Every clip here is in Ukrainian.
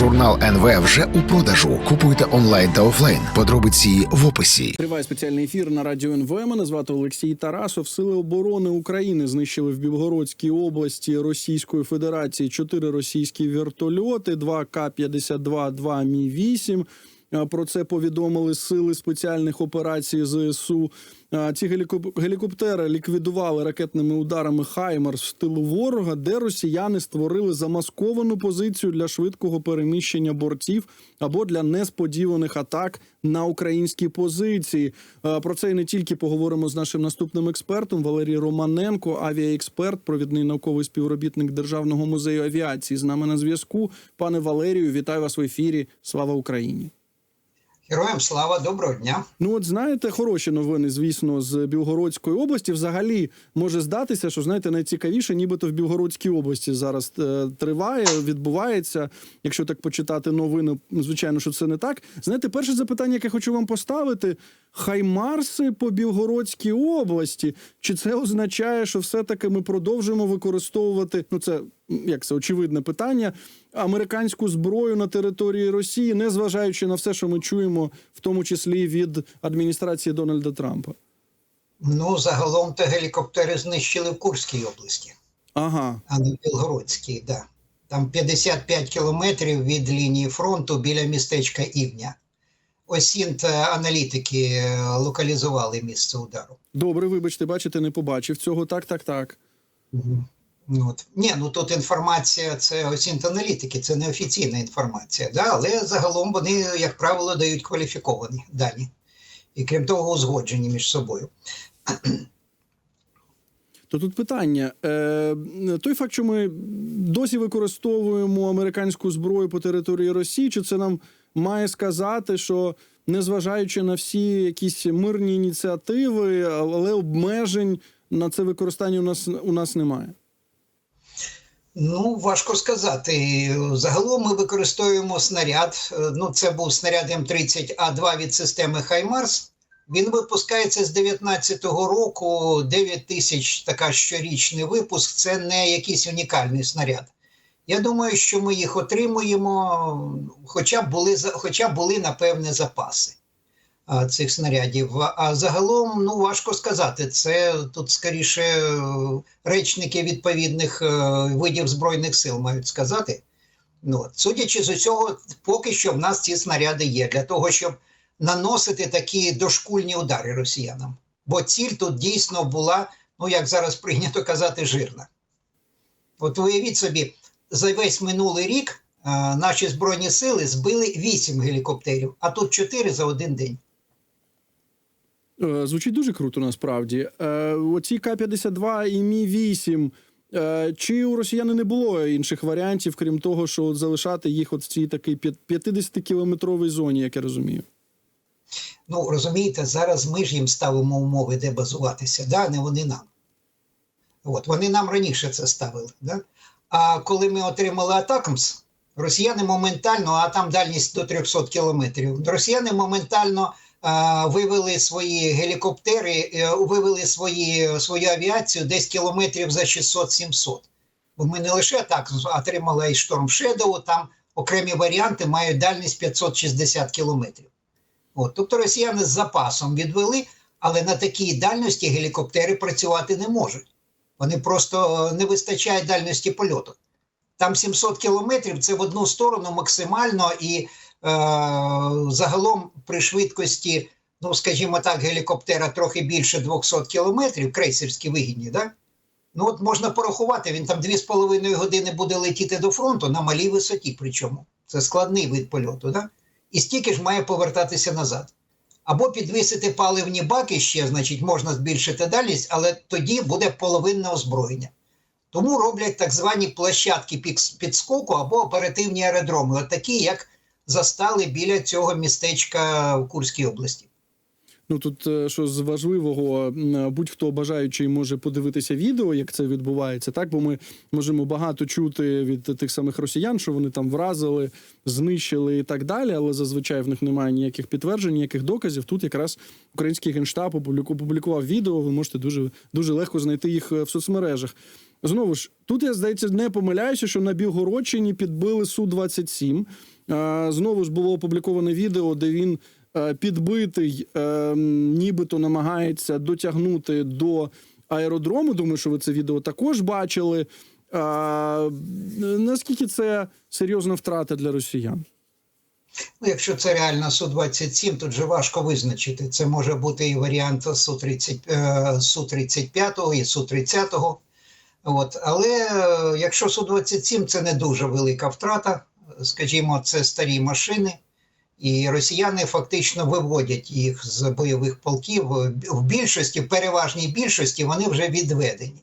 Журнал НВ вже у продажу. Купуйте онлайн та офлайн. Подробиці в описі. Триває спеціальний ефір на радіо НВ. Мене звати Олексій Тарасов. Сили оборони України знищили в Білгородській області Російської Федерації чотири російські вертольоти, два К-52, два Мі-8. Е, Про це повідомили сили спеціальних операцій ЗСУ. Ці гелікоп- гелікоптери ліквідували ракетними ударами Хаймарс в тилу ворога, де росіяни створили замасковану позицію для швидкого переміщення бортів або для несподіваних атак на українські позиції. Про це і не тільки поговоримо з нашим наступним експертом Валерій Романенко, авіаексперт, провідний науковий співробітник Державного музею авіації. З нами на зв'язку. Пане Валерію, вітаю вас в ефірі. Слава Україні! Героям слава, доброго дня. Ну, от знаєте, хороші новини, звісно, з Білгородської області. Взагалі може здатися, що знаєте, найцікавіше, нібито в Білгородській області зараз е, триває, відбувається. Якщо так почитати новини, звичайно, що це не так. Знаєте, перше запитання, яке хочу вам поставити: хаймарси по Білгородській області. Чи це означає, що все-таки ми продовжуємо використовувати? Ну, це як це очевидне питання. Американську зброю на території Росії, незважаючи на все, що ми чуємо, в тому числі від адміністрації Дональда Трампа. Ну, загалом то гелікоптери знищили в Курській області, Ага, а не в Білгородській, да. Там 55 кілометрів від лінії фронту біля містечка Івня. Осінт аналітики е, локалізували місце удару. добре, вибачте, бачите, не побачив цього. Так, так, так. Ну, От. Ні, ну тут інформація, це осінт аналітики, це не офіційна інформація, да? але загалом вони, як правило, дають кваліфіковані дані. І крім того, узгоджені між собою. То тут питання: Е, той факт, що ми досі використовуємо американську зброю по території Росії, чи це нам має сказати, що незважаючи на всі якісь мирні ініціативи, але обмежень на це використання у нас у нас немає? Ну, важко сказати. Загалом ми використовуємо снаряд. Ну, це був снаряд М30А2 від системи Хаймарс. Він випускається з 19-го року. 9 тисяч така щорічний випуск. Це не якийсь унікальний снаряд. Я думаю, що ми їх отримуємо, хоча б були, хоча були напевне запаси а, цих снарядів. А загалом, ну важко сказати. Це тут скоріше е, речники відповідних е, видів збройних сил мають сказати. Ну, судячи з усього, поки що в нас ці снаряди є для того, щоб наносити такі дошкульні удари росіянам. Бо ціль тут дійсно була, ну як зараз прийнято казати, жирна. От уявіть собі, за весь минулий рік е, наші збройні сили збили 8 гелікоптерів, а тут 4 за один день. Е, Звучить дуже круто насправді. Е, Оці К-52 і Мі-8. е, Чи у росіяни не було інших варіантів, крім того, що от залишати їх от в цій такій 50-кілометровій зоні, як я розумію? Ну, розумієте, зараз ми ж їм ставимо умови, де базуватися, да? не вони нам. От, вони нам раніше це ставили. Да? А коли ми отримали Атакамс, росіяни моментально, а там дальність до 300 кілометрів, росіяни моментально а, вивели свої гелікоптери, е, вивели свої, свою авіацію десь кілометрів за 600-700. Бо ми не лише так отримали і Storm Shadow, там окремі варіанти мають дальність 560 кілометрів. От, тобто росіяни з запасом відвели, але на такій дальності гелікоптери працювати не можуть. Вони просто е, не вистачає дальності польоту. Там 700 кілометрів це в одну сторону максимально, і е, загалом при швидкості, ну скажімо так, гелікоптера трохи більше 200 кілометрів, крейсерські вигідні, да? Ну от можна порахувати, він там 2,5 години буде летіти до фронту на малій висоті, причому це складний вид польоту. Да? і стільки ж має повертатися назад. Або підвісити паливні баки ще, значить, можна збільшити дальність, але тоді буде половинне озброєння. Тому роблять так звані площадки підскоку або оперативні аеродроми, такі, як застали біля цього містечка в Курській області. Ну тут е, що з важливого, будь-хто бажаючий може подивитися відео, як це відбувається, так бо ми можемо багато чути від тих самих росіян, що вони там вразили, знищили і так далі. Але зазвичай в них немає ніяких підтверджень, ніяких доказів. Тут якраз український генштаб опубліку- опублікував відео. Ви можете дуже дуже легко знайти їх е, в соцмережах. Знову ж тут я здається не помиляюся, що на Білгородчині підбили су 27 Е, Знову ж було опубліковане відео, де він е, підбитий, е, нібито намагається дотягнути до аеродрому. Думаю, що ви це відео також бачили. Е, Наскільки це серйозна втрата для росіян? Ну, якщо це реально Су-27, тут же важко визначити. Це може бути і варіант Су-30, е, Су-35 і Су-30. От. Але е, якщо Су-27 це не дуже велика втрата, скажімо, це старі машини, і росіяни фактично виводять їх з бойових полків. В більшості, в переважній більшості, вони вже відведені.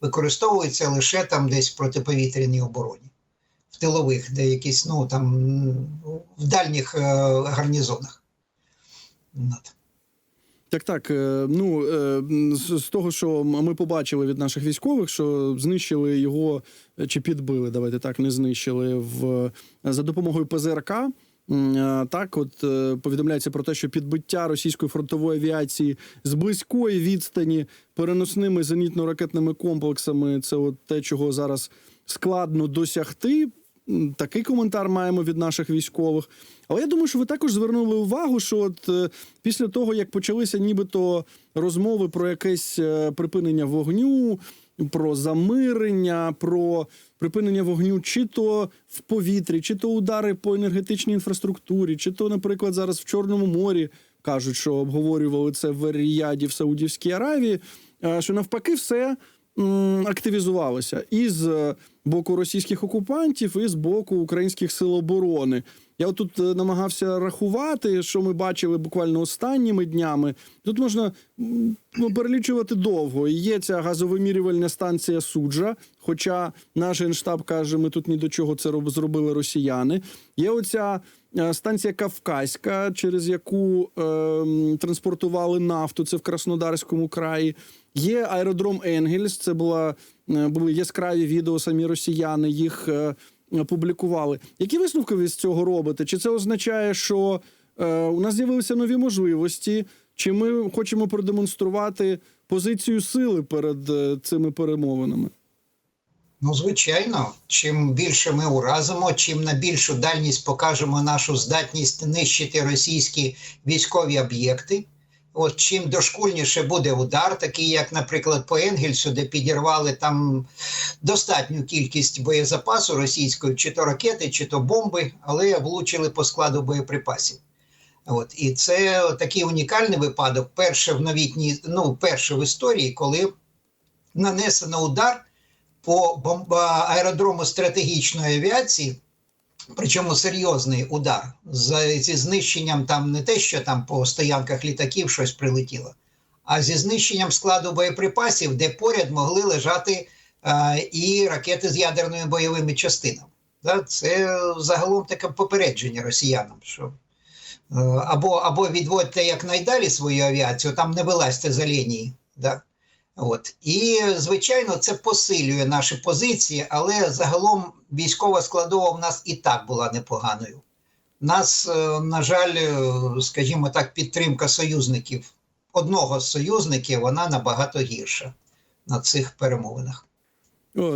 Використовуються лише там десь в протиповітряній обороні в тилових, де якісь, ну там в дальніх е, гарнізонах. Так, так. е, Ну е, з, з того, що ми побачили від наших військових, що знищили його е, чи підбили, давайте так, не знищили в за допомогою ПЗРК. Е, Так, от е, повідомляється про те, що підбиття російської фронтової авіації з близької відстані переносними зенітно-ракетними комплексами це от те, чого зараз складно досягти. Такий коментар маємо від наших військових. Але я думаю, що ви також звернули увагу, що от е, після того, як почалися нібито розмови про якесь припинення вогню, про замирення, про припинення вогню, чи то в повітрі, чи то удари по енергетичній інфраструктурі, чи то, наприклад, зараз в Чорному морі кажуть, що обговорювали це в Ріяді в Саудівській Аравії, е, що навпаки все активізувалося і з е, боку російських окупантів, і з боку українських сил оборони. Я тут е, намагався рахувати, що ми бачили буквально останніми днями. Тут можна ну, перелічувати довго. Є ця газовимірювальна станція суджа. Хоча наш генштаб каже, ми тут ні до чого це роб- зробили росіяни. Є оця е, станція Кавказька, через яку е, транспортували нафту. Це в Краснодарському краї. Є аеродром Енгельс. Це була е, були яскраві відео. Самі росіяни їх. е, Публікували. Які висновки ви з цього робите? Чи це означає, що е, у нас з'явилися нові можливості? Чи ми хочемо продемонструвати позицію сили перед е, цими перемовинами? Ну, звичайно, чим більше ми уразимо, чим на більшу дальність покажемо нашу здатність нищити російські військові об'єкти. От чим дошкульніше буде удар, такий як, наприклад, по Енгельсу, де підірвали там достатню кількість боєзапасу російської, чи то ракети, чи то бомби, але влучили по складу боєприпасів. От і це такий унікальний випадок. Перше в новітній, ну перше в історії, коли нанесено удар по бомба аеродрому стратегічної авіації, причому серйозний удар зі знищенням там не те, що там по стоянках літаків щось прилетіло, а зі знищенням складу боєприпасів, де поряд могли лежати е, і ракети з ядерними бойовими частинами. Да? Це загалом таке попередження росіянам, що е, або, або відводьте якнайдалі свою авіацію, там не вилазьте за лінії. Да? От. І, звичайно, це посилює наші позиції, але загалом військова складова в нас і так була непоганою. Нас, е, на жаль, е, скажімо так, підтримка союзників, одного з союзників, вона набагато гірша на цих перемовинах.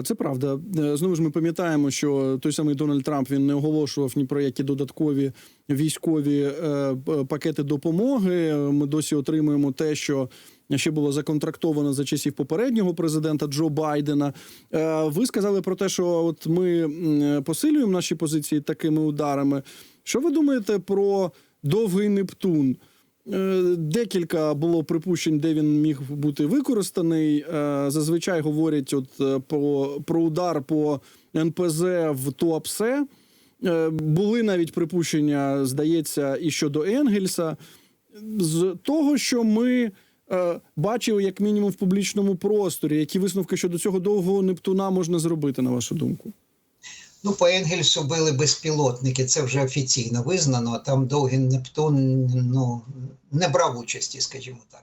Це правда. Е, Знову ж ми пам'ятаємо, що той самий Дональд Трамп він не оголошував ні про які додаткові військові пакети допомоги. Ми досі отримуємо те, що ще було законтрактовано за часів попереднього президента Джо Байдена. Е, Ви сказали про те, що от ми посилюємо наші позиції такими ударами. Що ви думаєте про довгий Нептун? Е, Декілька було припущень, де він міг бути використаний. Е, Зазвичай говорять от про, про удар по НПЗ в Туапсе. Були навіть припущення, здається, і щодо Енгельса. З того, що ми е, бачили, як мінімум, в публічному просторі, які висновки щодо цього довгого Нептуна можна зробити, на вашу думку? Ну, по Енгельсу били безпілотники, це вже офіційно визнано. Там довгий Нептун ну, не брав участі, скажімо так.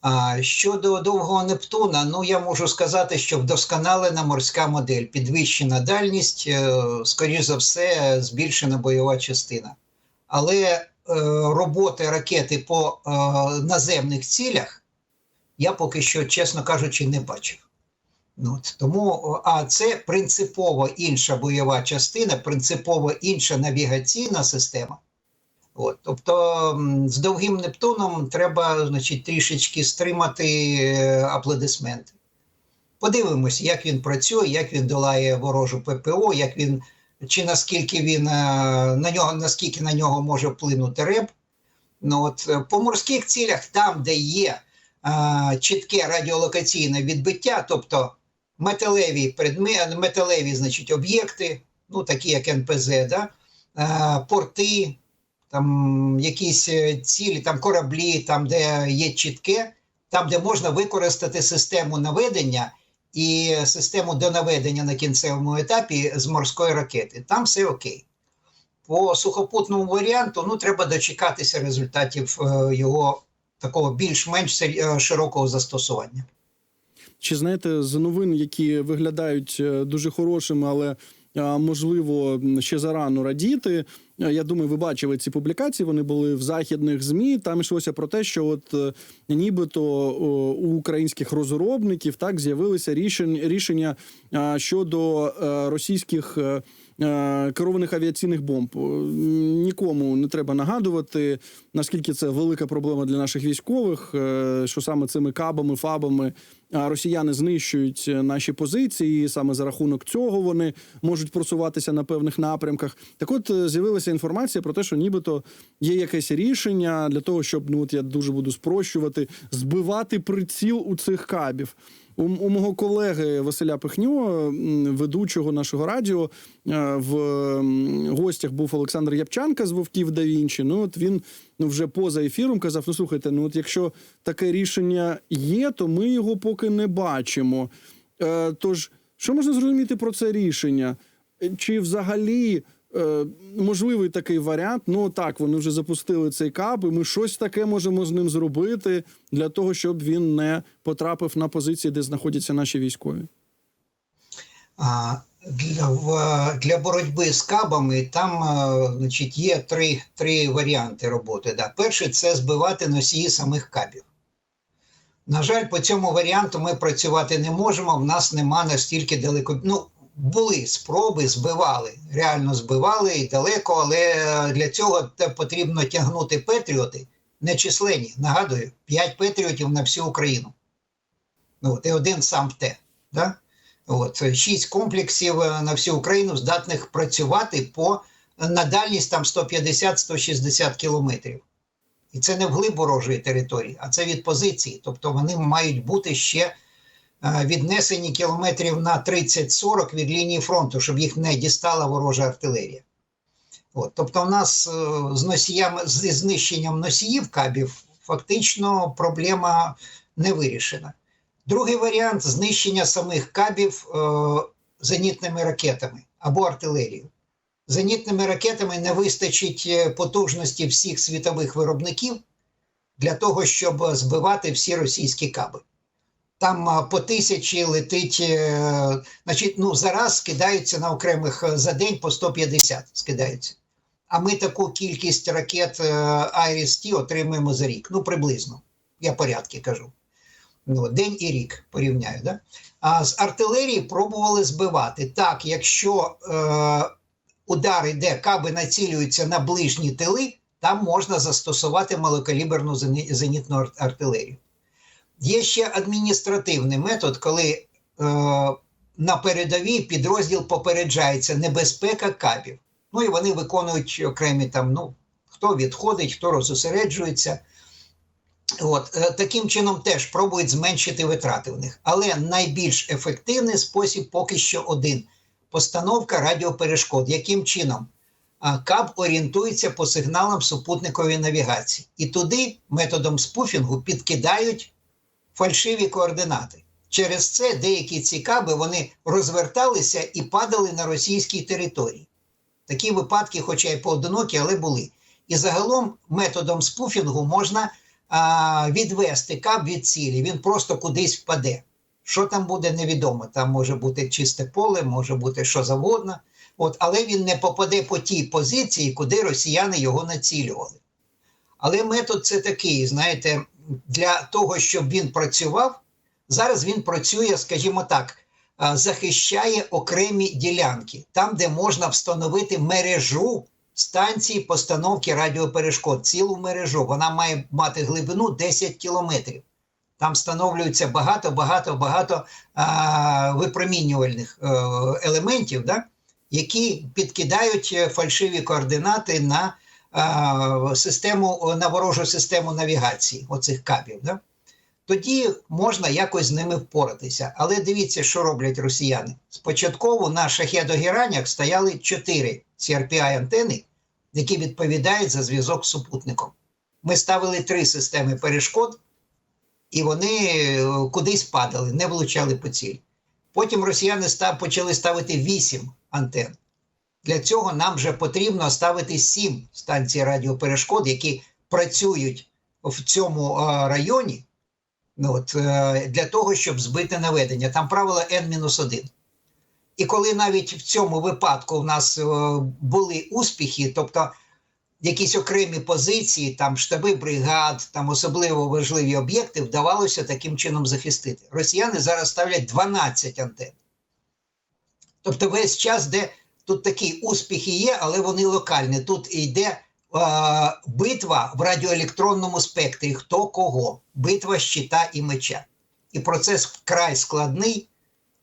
А щодо довгого Нептуна, ну я можу сказати, що вдосконалена морська модель, підвищена дальність, е, скоріш за все, збільшена бойова частина. Але роботи ракети по е, наземних цілях я поки що, чесно кажучи, не бачив. Ну, От, тому, а це принципово інша бойова частина, принципово інша навігаційна система. От, тобто з довгим Нептуном треба значить, трішечки стримати е, аплодисменти. Подивимось, як він працює, як він долає ворожу ППО, як він, чи наскільки він е, на нього, наскільки на нього може вплинути РЕБ. Ну, от, е, по морських цілях, там, де є е, чітке радіолокаційне відбиття, тобто металеві предмети, металеві, значить, об'єкти, ну такі як НПЗ, да? е, порти, там якісь цілі, там кораблі, там, де є чітке, там, де можна використати систему наведення і систему донаведення на кінцевому етапі з морської ракети. Там все окей. По сухопутному варіанту ну, треба дочекатися результатів е, його такого більш-менш е, широкого застосування. Чи знаєте, з новин, які виглядають е, дуже хорошими, але можливо ще зарано радіти. Е, Я думаю, ви бачили ці публікації. Вони були в західних змі. Там йшлося про те, що от е, нібито у українських розробників так з'явилися рішення рішення щодо е, російських. Е, Керованих авіаційних бомб Е, нікому не треба нагадувати, наскільки це велика проблема для наших військових, е, що саме цими кабами, фабами росіяни знищують наші позиції. і Саме за рахунок цього вони можуть просуватися на певних напрямках. Так, от з'явилася інформація про те, що нібито є якесь рішення для того, щоб ну от я дуже буду спрощувати, збивати приціл у цих кабів. У, у мого колеги Василя Пихньо, ведучого нашого радіо, е, в гостях був Олександр Япчанка з Вовків да Вінчі. Ну от він ну вже поза ефіром казав: ну слухайте, ну от якщо таке рішення є, то ми його поки не бачимо. Е, тож, що можна зрозуміти про це рішення? Чи взагалі е, можливий такий варіант? Ну так, вони вже запустили цей кап, і ми щось таке можемо з ним зробити для того, щоб він не потрапив на позиції, де знаходяться наші військові. А, для, для боротьби з кабами там е, значить, є три, три варіанти роботи. Да. Перший це збивати носії самих кабів. На жаль, по цьому варіанту ми працювати не можемо. В нас нема настільки далеко. Ну, були спроби, збивали, реально збивали і далеко, але для цього потрібно тягнути петріоти нечисленні. Нагадую, 5 петріотів на всю Україну. Ну, от, і один сам в те. Да? От, шість комплексів е, на всю Україну здатних працювати по на дальність там 150-160 кілометрів. І це не вглиб ворожої території, а це від позиції. Тобто вони мають бути ще е, віднесені кілометрів на 30-40 від лінії фронту, щоб їх не дістала ворожа артилерія. От, тобто, в нас е, з носіями зі знищенням носіїв кабів фактично проблема не вирішена. Другий варіант знищення самих кабів е, зенітними ракетами або артилерією. Зенітними ракетами не вистачить е, потужності всіх світових виробників для того, щоб збивати всі російські каби. Там е, по тисячі летить, е, значить, ну зараз скидаються на окремих е, за день по 150 скидаються. А ми таку кількість ракет е, Айріс-Ті отримуємо за рік. Ну, приблизно. Я порядки кажу. Ну, день і рік порівняю. Да? А з артилерії пробували збивати. Так, якщо е, удар йде, каби націлюються на ближні тили, там можна застосувати малокаліберну зенітну артилерію. Є ще адміністративний метод, коли е, на передовій підрозділ попереджається небезпека кабів. Ну і вони виконують окремі там, ну, хто відходить, хто розосереджується. От, е, таким чином теж пробують зменшити витрати в них. Але найбільш ефективний спосіб поки що один постановка радіоперешкод. Яким чином? КАБ орієнтується по сигналам супутникової навігації. І туди методом спуфінгу підкидають фальшиві координати. Через це деякі ці каби вони розверталися і падали на російській території. Такі випадки, хоча й поодинокі, але були. І загалом методом спуфінгу можна а, відвести каб від цілі. Він просто кудись впаде. Що там буде, невідомо. Там може бути чисте поле, може бути що завгодно. От, але він не попаде по тій позиції, куди росіяни його націлювали. Але метод це такий, знаєте, для того, щоб він працював, зараз він працює, скажімо так, захищає окремі ділянки, там, де можна встановити мережу станції постановки радіоперешкод, цілу мережу. Вона має мати глибину 10 кілометрів. Там встановлюється багато, багато, багато а, випромінювальних е, елементів, да, які підкидають е, фальшиві координати на а, систему, на ворожу систему навігації оцих кабів. Да? Тоді можна якось з ними впоратися. Але дивіться, що роблять росіяни. Спочатку на шахедогіраннях стояли чотири crpi антени які відповідають за зв'язок з супутником. Ми ставили три системи перешкод, і вони е, кудись падали, не влучали по ціль. Потім росіяни став, почали ставити вісім антен. Для цього нам вже потрібно ставити сім станцій радіоперешкод, які працюють в цьому е, районі. Ну, от, е, для того, щоб збити наведення. Там правило N-1. І коли навіть в цьому випадку в нас е, були успіхи, тобто якісь окремі позиції, там штаби бригад, там особливо важливі об'єкти, вдавалося таким чином захистити. Росіяни зараз ставлять 12 антенн. Тобто весь час, де тут такі успіхи є, але вони локальні. Тут йде е, битва в радіоелектронному спектрі. Хто кого? Битва щита і меча. І процес вкрай складний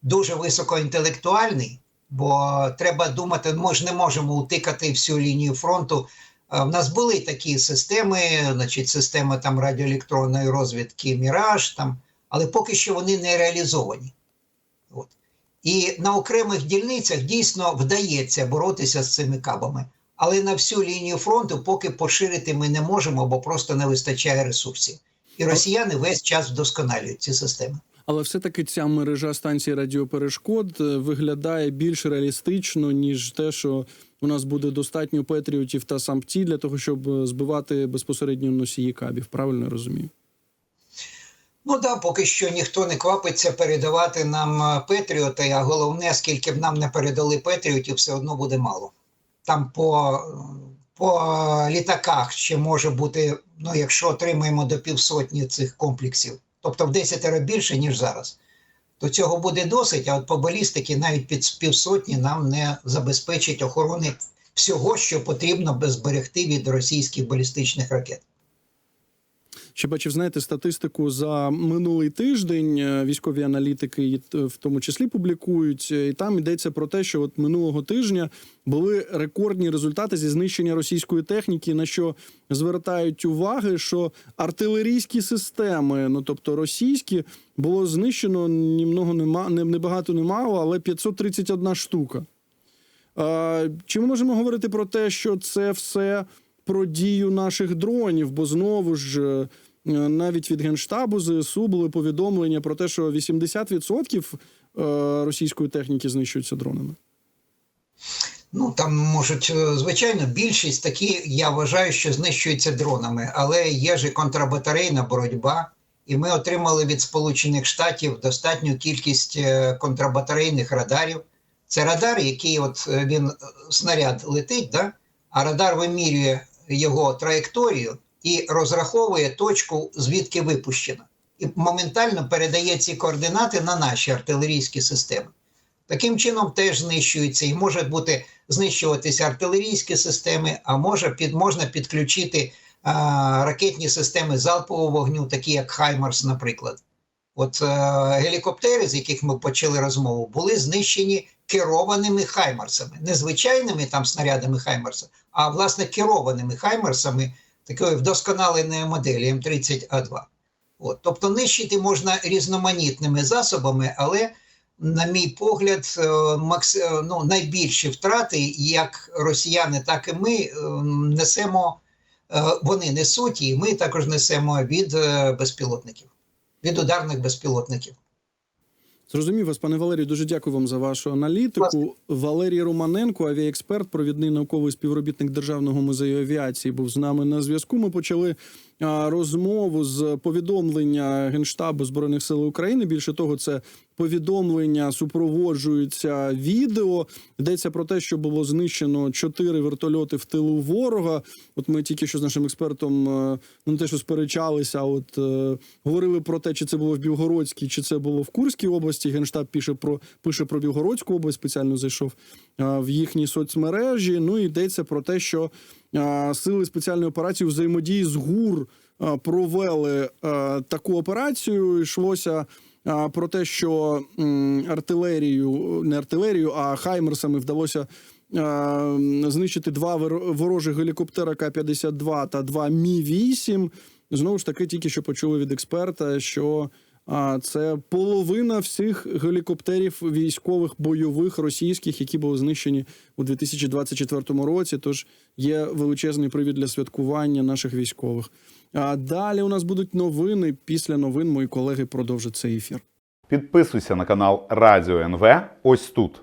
дуже високоінтелектуальний, бо треба думати, ми ж не можемо утикати всю лінію фронту. У нас були такі системи, значить, система там радіоелектронної розвідки Міраж, там, але поки що вони не реалізовані. І на окремих дільницях дійсно вдається боротися з цими кабами. Але на всю лінію фронту поки поширити ми не можемо, бо просто не вистачає ресурсів. І росіяни весь час вдосконалюють ці системи. Але все-таки ця мережа станцій радіоперешкод е, виглядає більш реалістично, ніж те, що у нас буде достатньо петріотів та сампті для того, щоб е, збивати безпосередньо носії кабів. Правильно я розумію? Ну да, поки що ніхто не квапиться передавати нам е, Петріоти, а головне, скільки б нам не передали Петріотів, все одно буде мало. Там по, по літаках ще може бути, ну якщо отримаємо до півсотні цих комплексів, тобто в 10 більше, ніж зараз, то цього буде досить, а от по балістики навіть під півсотні нам не забезпечить охорони всього, що потрібно зберегти від російських балістичних ракет. Ще бачив, знаєте, статистику за минулий тиждень. е, Військові аналітики е, в тому числі публікують, е, і там йдеться про те, що от минулого тижня були рекордні результати зі знищення російської техніки. На що звертають уваги, що артилерійські системи, ну тобто російські, було знищено ні много нема, не, не багато не мало, але 531 штука. Чи ми можемо говорити про те, що це все про дію наших дронів? Бо знову ж навіть від генштабу ЗСУ були повідомлення про те, що 80% е, російської техніки знищуються дронами. Ну там можуть, звичайно, більшість такі, я вважаю, що знищуються дронами, але є ж і контрбатарейна боротьба, і ми отримали від Сполучених Штатів достатню кількість е, контрбатарейних радарів. Це радар, який от е, він снаряд летить, да? а радар вимірює його траєкторію і розраховує точку, звідки випущено, і моментально передає ці координати на наші артилерійські системи. Таким чином теж знищуються і можуть бути знищуватися артилерійські системи, а може під можна підключити а, ракетні системи залпового вогню, такі як Хаймарс, наприклад. От е, гелікоптери, з яких ми почали розмову, були знищені керованими хаймарсами, не звичайними там снарядами Хаймарса, а власне керованими хаймарсами, такою вдосконаленої моделі М30А2. От, тобто нищити можна різноманітними засобами, але на мій погляд, е, макс... е, ну, найбільші втрати, як росіяни, так і ми е, несемо, вони несуть, і ми також несемо від безпілотників, від ударних безпілотників. Зрозумів вас, пане Валерію. Дуже дякую вам за вашу аналітику. Валерій Романенко, авіаексперт, провідний науковий співробітник Державного музею авіації, був з нами на зв'язку. Ми почали розмову з повідомлення Генштабу збройних сил України. Більше того, це повідомлення супроводжуються відео. Йдеться про те, що було знищено чотири вертольоти в тилу ворога. От ми тільки що з нашим експертом е, ну, не те, що сперечалися, а от е, говорили про те, чи це було в Білгородській, чи це було в Курській області. Генштаб пише про пише про Білгородську область. Спеціально зайшов е, в їхні соцмережі. Ну і йдеться про те, що сили спеціальної операції взаємодії з ГУР провели е, таку операцію. Йшлося про те, що артилерію, не артилерію, а хаймерсами вдалося знищити два вор- ворожих гелікоптера К-52 та два Мі-8. Знову ж таки, тільки що почули від експерта, що а, це половина всіх гелікоптерів військових бойових російських, які були знищені у 2024 році. Тож є величезний привід для святкування наших військових. А далі у нас будуть новини. Після новин мої колеги продовжать цей ефір. Підписуйся на канал Радіо НВ ось тут.